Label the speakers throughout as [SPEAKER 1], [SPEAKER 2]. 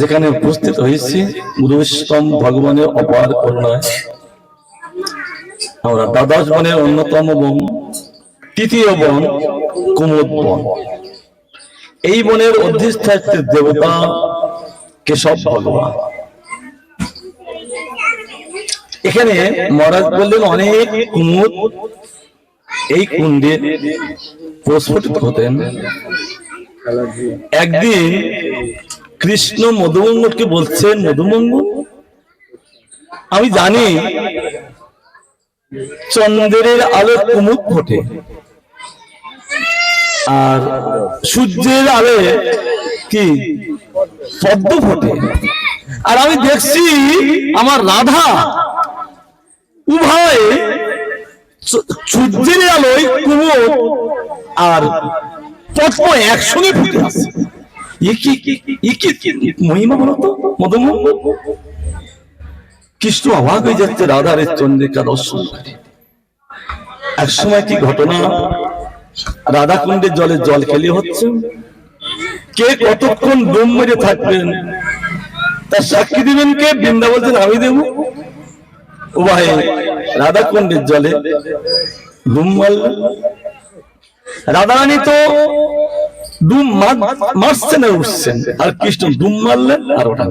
[SPEAKER 1] যেখানে উপস্থিত হয়েছি, গুরুস্তম ভগবানের অপার করুণায় আমরা দ্বাদশ বনের অন্যতম বন, তৃতীয় বন, কুমুদ বন। এই বনের অধিষ্ঠাত্রের দেবতা কেশব ভগবান। এখানে মহারাজ বললেন, অনেক কুমুদ এই কুণ্ডে প্রস্ফুটিত হতেন। একদিন কৃষ্ণ মধুমঙ্গলকে বলছেন, মধুমঙ্গল, আমি জানি চন্দ্রের আলো কুমুদ ফোটে আর সূর্যের আলো কি পদ্ম ফোটে। আর আমি দেখছি আমার রাধা উভয় সূর্যের আলোয় কুমোর আর পদ্ম একসঙ্গে ফুটে কি মহিমা বলতো মধুমঙ্গ কৃষ্ণ অবাক হয়ে যাচ্ছে রাধার চন্দ্রিকা দর্শন। এক সময় কি ঘটনা? রাধা কুণ্ডের জলে জল খেলে হচ্ছে। কে কতক্ষণ ডুম মেরে থাকবেন? তার সাক্ষী দিবেন কে? বৃন্দা বলছেন আমি দেবো। উভয়ে রাধা কুণ্ডের জলে। ডুম মারলেন রাধারানী তো মার- মারছেন আর উঠছেন, আর কৃষ্ণ ডুম মারলেন আর ওঠা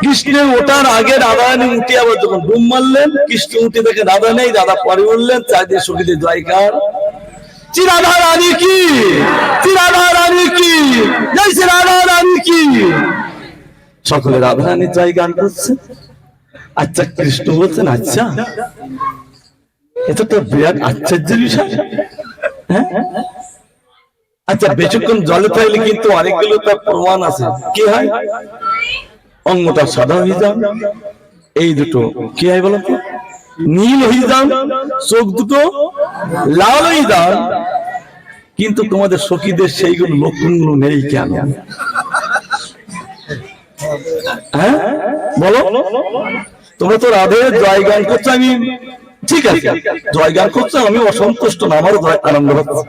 [SPEAKER 1] কৃষ্ণের ওঠার আগে রাধারানী উঠে আবার যখন ডুম মারলেন কৃষ্ণ উঠে দেখে রাধা নেই, রাধা পরে উঠলেন, চারিদিকে সখীদের জয়কার শ্রী রাধা রানী কি? শ্রী রাধা রানী কি? জয় শ্রী রাধা রানী কি? সকলে রাধা রানীর জয় গান করছে। আচ্ছা কৃষ্ণ বলছেন আচ্ছা। এটা তো বিরাট আশ্চর্যের বিষয়। হ্যাঁ? আচ্ছা বেশিক্ষণ জলে থাকলে কিন্তু অনেকগুলো তার প্রমাণ আছে। কি হয়? অঙ্গটা সাদা হয়ে যান। এই দুটো কি হয় বলো নীল হয়ে যান, চোখ দুটো লাল হয়ে যান। কিন্তু তোমাদের সখীদের সেইগুলো লক্ষণগুলো নেই কেন? হ্যাঁ? বলো। তোমরা তো রাধে, জয় গান করছ, আমি ঠিক আছে। জয় গান করছ, আমি অসন্তুষ্ট না, আমারও আনন্দ হচ্ছে।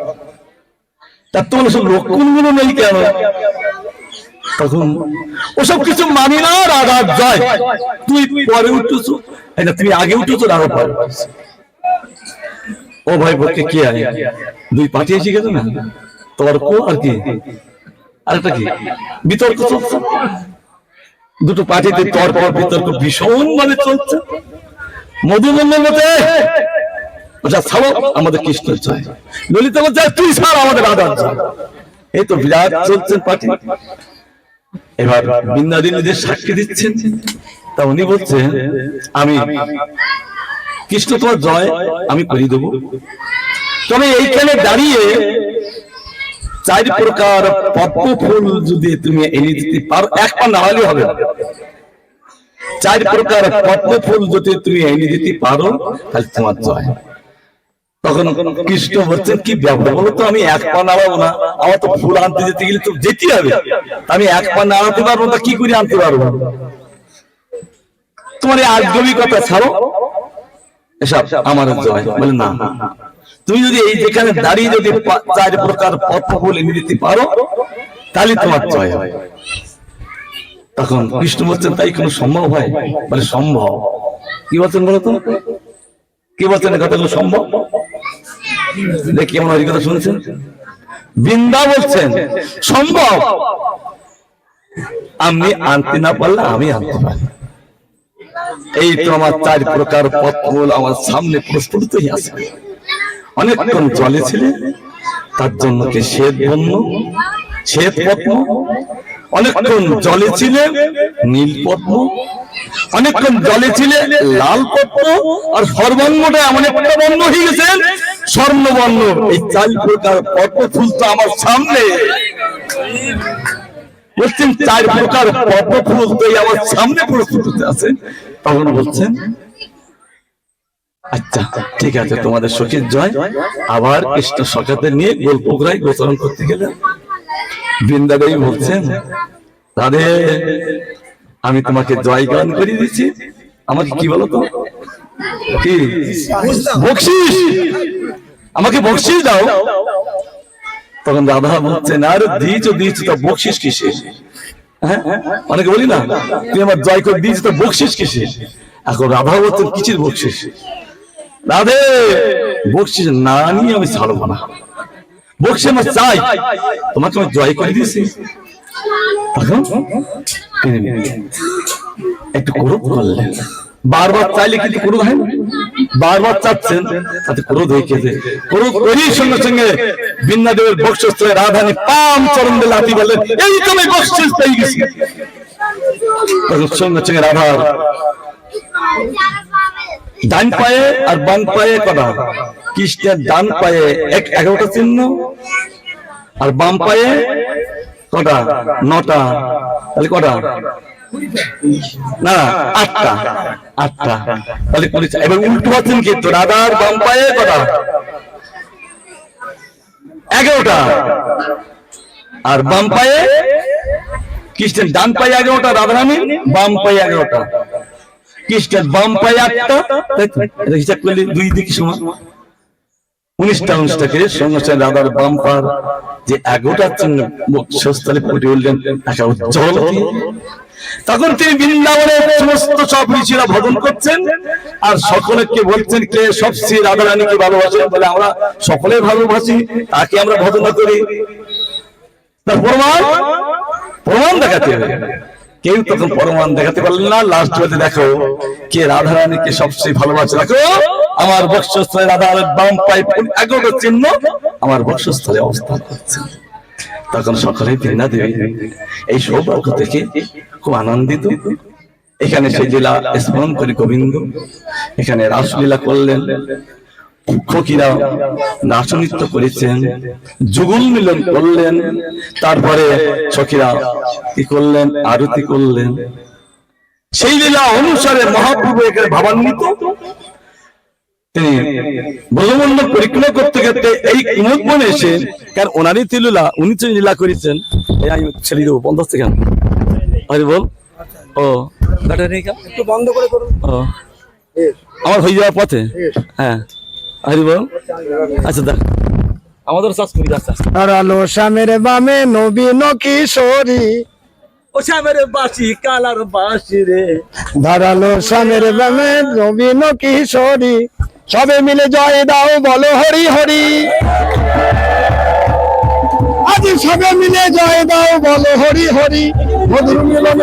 [SPEAKER 1] তার তোমার সব লক্ষণগুলো নেই কেন? তখন ওসব কিছু মানি না রাধার জয়। তুই পরে উঠতেছো। এই তুমি আগে উঠেছো রাধা পরে ও ভাই পক্ষে কি আয় দুই এসে গেছে না? তর্ক আর কি? আরেকটা কি? বিতর্ক চলছে? দুটো পার্টিতে তর্ক বিতর্ক ভীষণ ভাবে চলছে। মধুমঙ্গল মতে ওটা ছাড়ো আমাদের কৃষ্ণ জয় ললিতা বলছে তুই ছাড় আমাদের জয় এই তো বিরাট চলছেন পার্টি। এবার বৃন্দাদিনীদের সাক্ষী দিচ্ছেন। তা উনি বলছেন আমি কৃষ্ণ তোমার জয় আমি করে দেবো। তবে এইখানে দাঁড়িয়ে চার প্রকার পদ্ম ফুল যদি তুমি এনে দিতে পারো, এক পা না হলে হবে। চার প্রকার পদ্ম ফুল যদি তুমি এনে দিতে পারো, তাহলে তোমার জয়। তখন কৃষ্ণ বলছেন, কি ব্যাপার বলো তো, আমি এক পা নাড়াবো না। আমার তো ফুল আনতে যেতে গেলে তো যেতে হবে। আমি এক পা নাড়াতে পারব না, কি করে আনতে পারব? তোমার এই আজগবি কথা ছাড়ো। এসব আমার জয়। বলে না তুমি যদি এই যেখানে দাঁড়িয়ে যদি চার প্রকার ফুল এনে দিতে পারো তাহলে তোমার জয় হয় তখন কৃষ্ণ বলছেন তাই কোনো সম্ভব হয়? বলে সম্ভব। কি বলছেন বলো তো? কি বলছেন কথাগুলো সম্ভব? দেখি কেমন ওই কথা শুনছেন? বৃন্দা বলছেন সম্ভব। আমি আনতে না পারলে আমি আনতে পারি এই তো আমার চার প্রকার পথমূল আমার সামনে প্রস্ফুটিত হয়ে আছে। অনেকক্ষণ জলে ছিলে। তার জন্য কি শ্বেত বন্য? শ্বেত পদ্ম? অনেকক্ষণ জলে ছিলে। নীল পদ্ম? অনেকক্ষণ জলে ছিলে। লাল পদ্ম? আর সর্বাঙ্গটা এমন একটা বর্ণ হয়ে গেছে স্বর্ণবর্ণ। এই চার প্রকার পদ্ম ফুল তো আমার সামনে। বলছেন চার প্রকার পদ্ম ফুল তো এই আমার সামনে প্রস্তুত আছে। তখন বলছেন আচ্ছা ঠিক আছে, তোমাদের সখীর জয়। আবার কৃষ্ণ সখাদের নিয়ে গোলপুকুরায় গোচরণ করতে গেলেন বৃন্দাদেবী বলছেন, রাধে, আমি তোমাকে জয় গান করে দিচ্ছি। আমাকে কি বলো তো কি? বকশিস! আমাকে বকশিস দাও। তখন রাধা বলছেন, আর দিয়েছ দিয়েছ তা বকশিস কিসে? হ্যাঁ অনেকে বলি না, তুই আমার জয় করে দিয়েছিস তো বকশিস কিসে? এখন রাধা বলছেন, কিসের বকশিস? রাধে, বকশিস না নিয়ে আমি ছাড়বো না। বকশিস আমার চাই, তোমাকে আমি জয় করে দিয়েছি। তখন একটু ক্রোধ করলেন বারবার চাইলে কিন্তু ক্রোধ হয় বারবার চাচ্ছেন, তাতে ক্রোধ হয়ে গেছে ক্রোধ করেই সঙ্গে। সঙ্গে বিন্নাদেবের বক্ষস্থলে রাধানি পাম চরণ দিয়ে লাথি বললেন এই তো আমি বক্ষিস পেয়ে গেছি। তখন সঙ্গে সঙ্গে রাধার ডান পায়ে আর বাম পায়ে কটা? কৃষ্ণের ডান পায়ে এক এগারোটা চিহ্ন আর বাম পায়ে কটা? নটা। তাহলে কটা? না, আটটা। আটটা। তাহলে কুড়ি এবার উল্টো আছেন কিন্তু রাধার বাম পায়ে কটা? এগারোটা। আর বাম পায়ে কৃষ্ণের ডান পায়ে এগারোটা রাধারানী বাম পায়ে এগারোটা। কৃষ্ণের বাম পায়ে হিসাব করলে দুই দিকে সমান। উনিশটা বাম পার যে এগারোটার জন্য ফুটে উঠলেন একটা উজ্জ্বল। তখন তিনি বৃন্দাবনের সমস্ত সব ঋষিরা ভজন করছেন, আর সকলকে বলছেন, কে সবচেয়ে রাধা রানীকে ভালোবাসেন? বলে, আমরা সকলে ভালোবাসি, তাকে আমরা ভজন করি। তার প্রমাণ? প্রমাণ দেখাতে হবে। কেউ তখন প্রমাণ দেখাতে পারলেন না লাস্ট বলতে দেখো কে রাধা রানীকে সবচেয়ে ভালোবাসে। দেখো, আমার বক্ষস্থলে রাধার বাম পায়ে এগারো চিহ্ন, আমার বক্ষস্থলে অবস্থান করছে। তখন সকলে প্রেরণা দেবে। এই সৌভাগ্য থেকে খুব আনন্দিত। এখানে সেই জেলা স্মরণ করে গোবিন্দ, এখানে রাসলীলা করলেন। ফকিরা নাচনৃত্য করেছেন যুগল মিলন করলেন তারপরে সখীরা কি করলেন আরতি করলেন। সেই লীলা অনুসারে মহাপ্রভু এখানে ভাবান্বিত। তিনি পরিক্রমা করতে করতে এই কুমুদ বনে এসে কারণ ওনারই তিলুলা উনি তো লীলা করেছেন। আমি ছেড়ে দেবো বন্ধ হচ্ছে কেন আরে বল। ও
[SPEAKER 2] একটু বন্ধ করে করুন।
[SPEAKER 1] ও। আমার হয়ে যাওয়ার পথে? হ্যাঁ। বল। আচ্ছা দেখ। আমাদের চাষ করি
[SPEAKER 2] হারালো শ্যামের বামে নবীন কিশোরী
[SPEAKER 1] ও শ্যামের বাসি কালার বাসি রে।
[SPEAKER 2] ধারালো শ্যামের বামে নবীন কিশোরী সবে মিলে জয় দাও বলো হরি হরি। আজ সবে মিলে জয় দাও বলো হরি হরি। মধুর মিলন